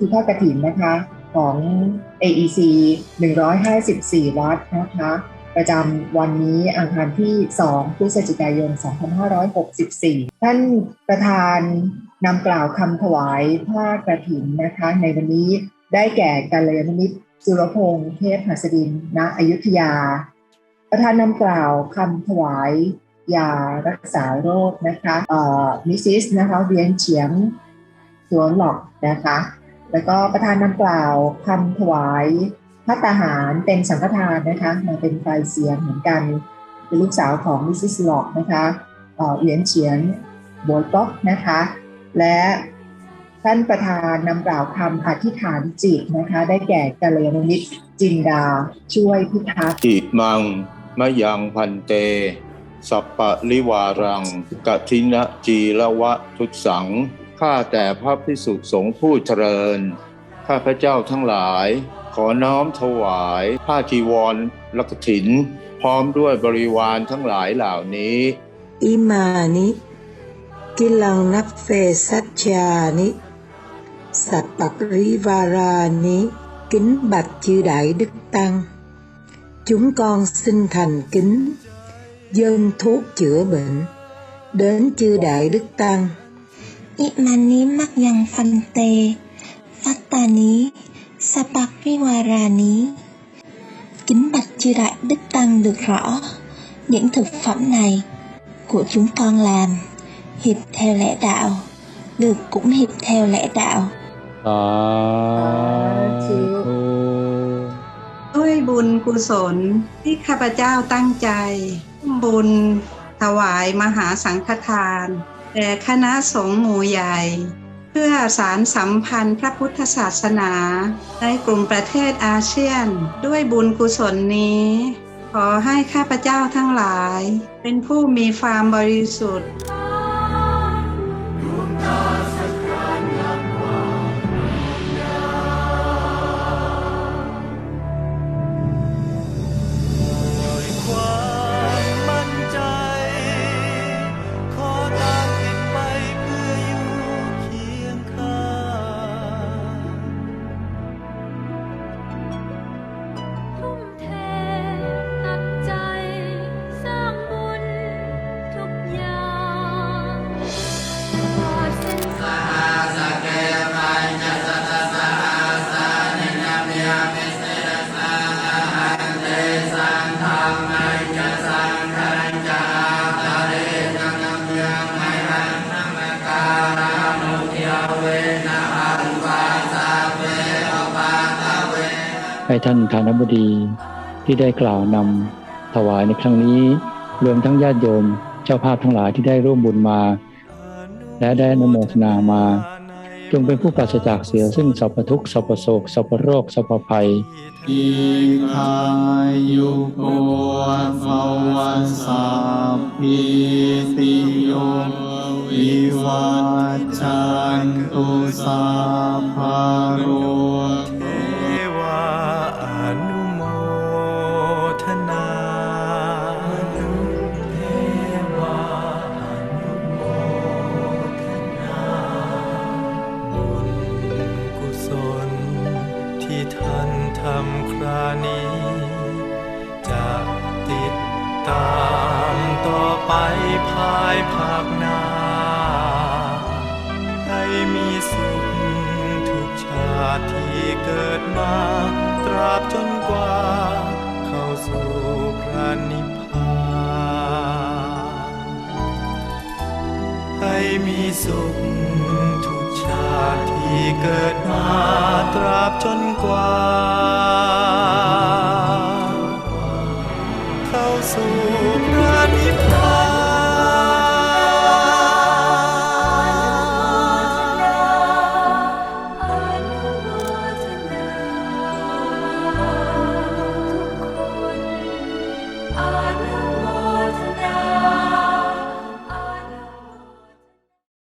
คือทอดกระถินนะคะของ AEC 154 วัดนะคะประจำวันนี้อังคารที่ 2 พฤศจิกายน 2564 ท่านประธานนำกล่าวคำถวายผ้ากระถินนะคะ ในวันนี้ได้แก่กัลยาณมิตรสุรพงษ์เทพหัสดินณอยุธยา ประธานนำกล่าวคำถวายยารักษาโรคนะคะเอ่อมิสซิสนะคะเวียนเฉียงสวนหลอกนะคะ แล้วก็ประธานนำกล่าวคำถวายพระตาหารเป็นสังฆทานนะคะมาเป็นไฟเสียงเหมือนกันเป็นลูกสาวของมิสซิสหลอกนะคะเออเหวียนเฉียนโบยก๊อกนะคะ และท่านประธานนำกล่าวคำอธิษฐานจิตนะคะ ได้แก่กัลยาณมิตรจินดาช่วยพิทักษ์อิตมังมะยังพันเต สัปปะริวารังกะทินะจีละวะทุตสัง ข้าแต่พระพิสุสงฆ์ผู้เจริญ ข้าพระเจ้าทั้งหลาย ขอน้อมถวายผ้าจีวรและกฐิน พร้อมด้วยบริวารทั้งหลายเหล่านี้ อิมานิกิลังนับเฟสัจจานิ สัตปปริวารานิ kính bạch chư đại đức tăng chúng con xin thành kính dâng thuốc chữa bệnh đến chư đại đức tăng Imani mắc yang phân tê Fattani Sapakriwarani Kính bạch chư đại đức tăng được rõ Những thực phẩm này của chúng con làm Hiệp theo lẽ đạo Được cũng hiệp theo lẽ đạo สาธุด้วยบุญกุศลที่ข้าพเจ้าตั้งใจบุญถวายมหาสังฆทาน แต่คณะสงฆ์หมู่ใหญ่ เพื่อสารสัมพันธ์พระพุทธศาสนา ในกลุ่มประเทศอาเซียน ด้วยบุญกุศลนี้ ขอให้ข้าพเจ้าทั้งหลาย เป็นผู้มีความบริสุทธิ์ ให้ท่านฐานบดีที่ได้กล่าวนำถวายในครั้งนี้ รวมทั้งญาติโยมเจ้าภาพทั้งหลายที่ได้ร่วมบุญมา และได้นโมทนามา จงเป็นผู้ปราศจากเสียซึ่งสัพพทุกข์สัพพโศกสัพพโรคสัพพภัยอิคายุโกภวัสสัพพิติโยวิวัจจันตุสัพพะโร รานี้จะติดตามต่อไปภายภาคหน้า ให้มีสุขทุกชาติที่เกิดมา ตราบจนกว่า เข้าสู่พระนิพพานให้มีสุขทุกชาติ ที่เกิดมาตราบจนกว่า เข้าสู่พระนิพพานอ